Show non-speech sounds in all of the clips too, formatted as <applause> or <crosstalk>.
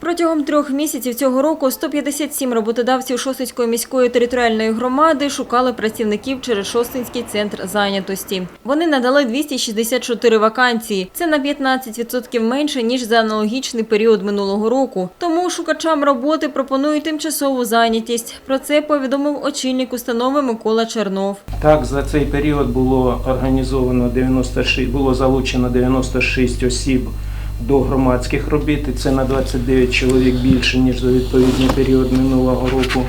Протягом трьох місяців цього року 157 роботодавців Шосткинської міської територіальної громади шукали працівників через Шосткинський центр зайнятості. Вони надали 264 вакансії. Це на 15% менше, ніж за аналогічний період минулого року. Тому шукачам роботи пропонують тимчасову зайнятість. Про це повідомив очільник установи Микола Чернов. Так, за цей період було організовано 96, було залучено 96 осіб до громадських робіт, і це на 29 чоловік більше, ніж за відповідний період минулого року.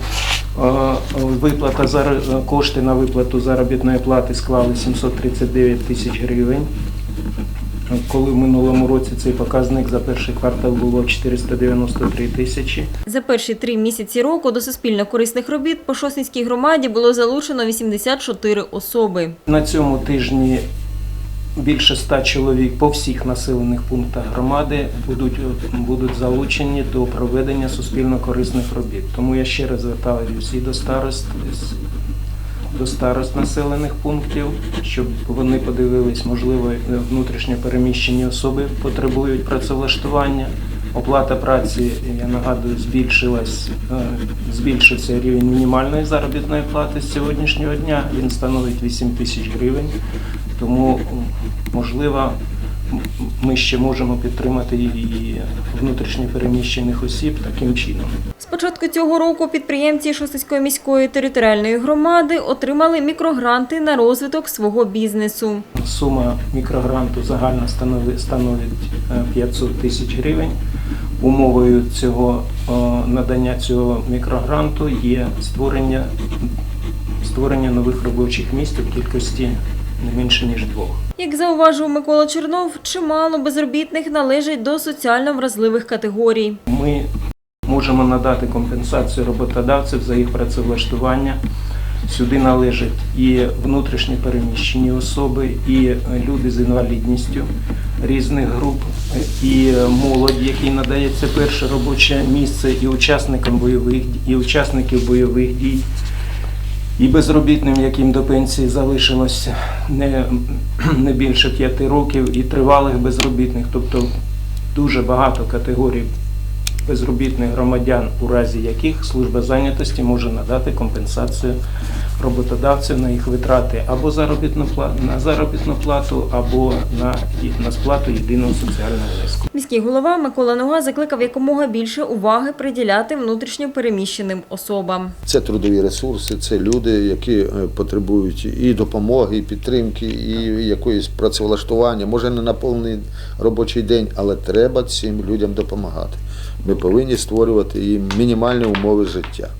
Виплата кошти на виплату заробітної плати склали 739 тисяч гривень. Коли в минулому році цей показник за перший квартал було 493 тисячі. За перші три місяці року до суспільно-корисних робіт по Шосткинській громаді було залучено 84 особи. На цьому тижні більше ста чоловік по всіх населених пунктах громади будуть, будуть залучені до проведення суспільно-корисних робіт. Тому я ще раз звертаюся і до старост, до старост населених пунктів, щоб вони подивились, можливо, внутрішньо переміщені особи потребують працевлаштування. Оплата праці, я нагадую, збільшилась, е, збільшився рівень мінімальної заробітної плати з сьогоднішнього дня. Він становить 8 тисяч гривень. Тому, можливо, ми ще можемо підтримати і внутрішньо переміщених осіб таким чином. З початку цього року підприємці Шостинської міської територіальної громади отримали мікрогранти на розвиток свого бізнесу. Сума мікрогранту загальна становить е, 500 тисяч гривень. Умовою цього е, надання цього мікрогранту є створення, створення нових робочих місць у кількості не менше ніж двох. Як зауважив Микола Чернов, чимало безробітних належать до соціально вразливих категорій. Ми можемо надати компенсацію роботодавців за їх працевлаштування. Сюди належать і внутрішньо переміщені особи, і люди з інвалідністю різних груп, і молодь, якій надається перше робоче місце, і учасникам бойових і учасників бойових дій, і безробітним, яким до пенсії залишилось не, <clears throat> не більше п'яти років, і тривалих безробітних, тобто дуже багато категорій безробітних громадян, у разі яких служба зайнятості може надати компенсацію роботодавців на їх витрати або заробітну плату на заробітну плату, або на, на сплату єдиного соціального внеску. Міський голова Микола Нога закликав якомога більше уваги приділяти внутрішньо переміщеним особам. Це трудові ресурси, це люди, які е, потребують і допомоги, і підтримки, і якоїсь працевлаштування. Може не на повний робочий день, але треба цим людям допомагати. Ми повинні створювати їм мінімальні умови життя.